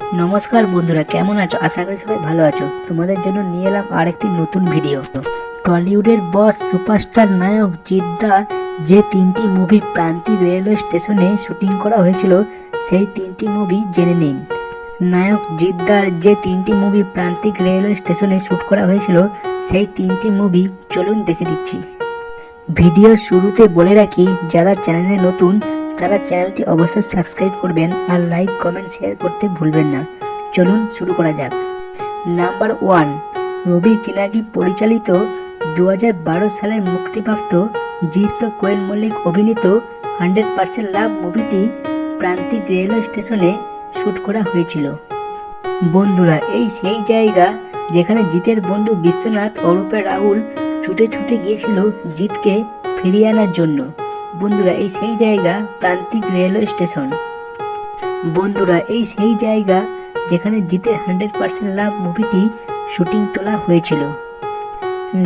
নমস্কার বন্ধুরা, কেমন আছো? আশা করি সবাই ভালো আছো। তোমাদের জন্য নিয়ে এলাম আর একটি নতুন ভিডিও টলিউডের বস সুপারস্টার নায়ক জিদ্দা, যে তিনটি মুভি প্রান্তিক রেলওয়ে স্টেশনে শুটিং করা হয়েছিল, সেই তিনটি মুভি জেনে নিন। নায়ক জিদ্দার যে তিনটি মুভি প্রান্তিক রেলওয়ে স্টেশনে শ্যুট করা হয়েছিল, সেই তিনটি মুভি চলুন দেখে দিচ্ছি। ভিডিওর শুরুতে বলে রাখি, যারা চ্যানেলে নতুন তারা চ্যানেলটি অবশ্যই সাবস্ক্রাইব করবেন আর লাইক, কমেন্ট শেয়ার করতে ভুলবেন না। চলুন শুরু করা যাক। নাম্বার ওয়ান, রবি কিনাগি পরিচালিত দু সালের মুক্তিপ্রাপ্ত জিত কোয়েল মল্লিক অভিনীত হান্ড্রেড পার্সেন্ট লাভ মুভিটি প্রান্তিক রেলওয়ে স্টেশনে শ্যুট করা হয়েছিল। বন্ধুরা, এই সেই জায়গা যেখানে জিতের বন্ধু বিশ্বনাথ অরূপে রাহুল ছুটে ছুটে গিয়েছিল জিতকে ফিরিয়ে আনার জন্য। বন্ধুরা, এই সেই জায়গা প্রান্তিক রেলওয়ে স্টেশন বন্ধুরা, এই সেই জায়গা যেখানে জিতে হান্ড্রেড পার্সেন্ট লাভ মুভিটি শুটিং তোলা হয়েছিল।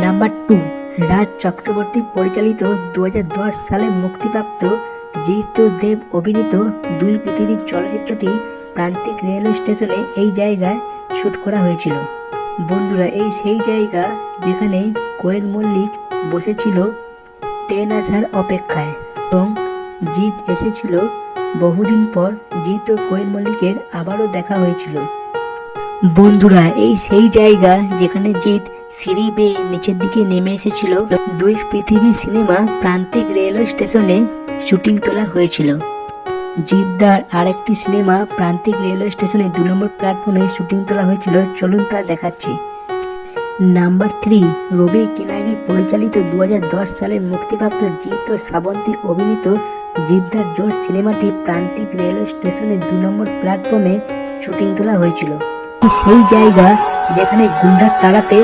নাম্বার টু রাজ চক্রবর্তী পরিচালিত দু হাজার দশ সালে মুক্তিপ্রাপ্ত জিত দেব অভিনীত দুই পৃথিবীর চলচ্চিত্রটি প্রান্তিক রেলওয়ে স্টেশনে এই জায়গায় শ্যুট করা হয়েছিল। বন্ধুরা, এই সেই জায়গা যেখানে কোয়েল মল্লিক বসেছিল ট্রেন আসার অপেক্ষায়। এবং জিৎ এসেছিল বহুদিন পর জিৎ ও কোয়েল মল্লিকের আবারও দেখা হয়েছিল। বন্ধুরা, এই সেই জায়গা যেখানে জিৎ সিঁড়ি বেয়ে নিচের দিকে নেমে এসেছিল। দুই পৃথিবী সিনেমা প্রান্তিক রেলওয়ে স্টেশনে শুটিং তোলা হয়েছিল। জিদ্দার আরেকটি সিনেমা প্রান্তিক রেলওয়ে স্টেশনে দু নম্বর প্ল্যাটফর্মে শুটিং তোলা হয়েছিল। চলুন তা দেখাচ্ছি। নাম্বার থ্রি রবি কিনারি পরিচালিত দুহাজার দশ সালে মুক্তিপ্রাপ্ত জিৎ ও শ্রাবন্তী অভিনীত জিদ্দার জোর সিনেমাটি প্রান্তিক রেলওয়ে স্টেশনে দু নম্বর প্ল্যাটফর্মে শুটিং তোলা হয়েছিল। সেই জায়গা যেখানে গুন্ডার তাড়াতে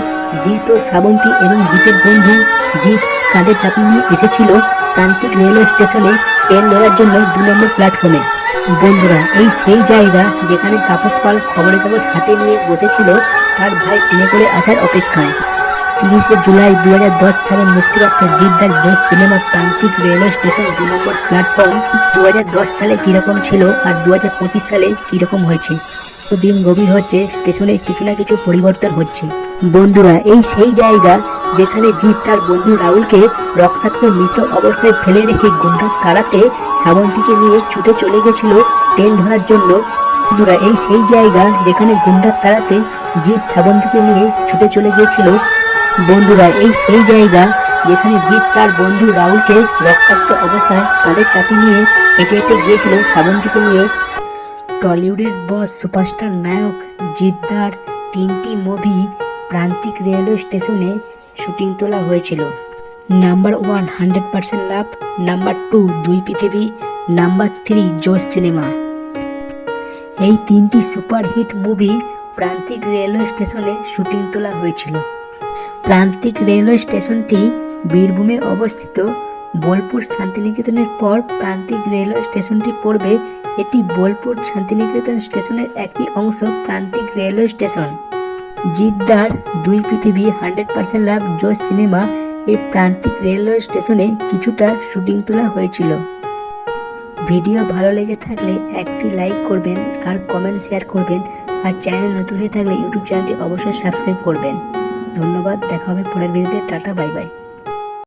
জিৎ ও শ্রাবন্তী এবং জিতের বন্ধু জিৎ কাঁধে নিয়ে এসেছিল প্রান্তিক রেলওয়ে স্টেশনে ট্রেন ধরার জন্য দু নম্বর প্ল্যাটফর্মে। বন্ধুরা, এই সেই জায়গা যেখানে তাপস পাল খবরের কাগজ হাতে নিয়ে বসেছিল, তার ভাই ট্রেনে করে আসার অপেক্ষায়। তিরিশে জুলাই দু হাজার দশ সালে মুক্তিপ্রাপ্ত জিদ্দার জোস সিনেমা প্রান্তিক রেলওয়ে স্টেশন দু নম্বর প্ল্যাটফর্ম দু হাজার দশ সালে কীরকম ছিল আর দু হাজার পঁচিশ সালে কীরকম হয়েছে? দিন গভীর হচ্ছে স্টেশনে কিছু না কিছু পরিবর্তন হচ্ছে। বন্ধুরা, এই সেই জায়গা যেখানে জিৎ তার বন্ধু রাহুলকে রক্তাক্ত মৃত অবস্থায় ফেলে রেখে গুন্ডার তাড়াতে শ্রাবন্তীকে নিয়ে ছুটে চলে গেছিল ট্রেন ধরার জন্য। বন্ধুরা, এই সেই জায়গা যেখানে গুন্ডার তাড়াতে জিৎ শ্রাবন্তীকে নিয়ে ছুটে চলে গিয়েছিল বন্ধুরা, এই সেই জায়গা যেখানে জিৎ তার বন্ধু রাহুলকে রক্তাক্ত অবস্থায় তাদের চাপি নিয়ে হেঁটে হেঁটে গিয়েছিল শ্রাবন্তীকে নিয়ে। টলিউডের বস সুপারস্টার নায়ক জিদ্দার তিনটি মুভি প্রান্তিক রেলওয়ে স্টেশনে শুটিং তোলা হয়েছিল। Number one hundred percent love, number two Dui Prithibi, number three Josh cinema. এই তিনটি সুপারহিট মুভি প্রান্তিক রেলওয়ে স্টেশনে শুটিং তোলা হয়েছিল। প্রান্তিক রেলওয়ে স্টেশনটি বীরভূমে অবস্থিত। বোলপুর শান্তিনিকেতনের পর প্রান্তিক রেলওয়ে স্টেশনটি পড়বে। এটি বোলপুর শান্তিনিকেতন স্টেশনের একটি অংশ প্রান্তিক রেলওয়ে স্টেশন। জিদ্দার দুই পৃথিবী হান্ড্রেড পার্সেন্ট লাভ জোশ সিনেমা এই প্রান্তিক রেলওয়ে স্টেশনে কিছুটা শুটিং তোলা হয়েছিল। ভিডিও ভালো লেগে থাকলে একটি লাইক করবেন, আর কমেন্ট শেয়ার করবেন, আর চ্যানেল নতুন হয়ে থাকলে ইউটিউব চ্যানেলটি অবশ্যই সাবস্ক্রাইব করবেন। ধন্যবাদ, দেখা হবে পরের ভিডিওতে, টাটা, বাই বাই।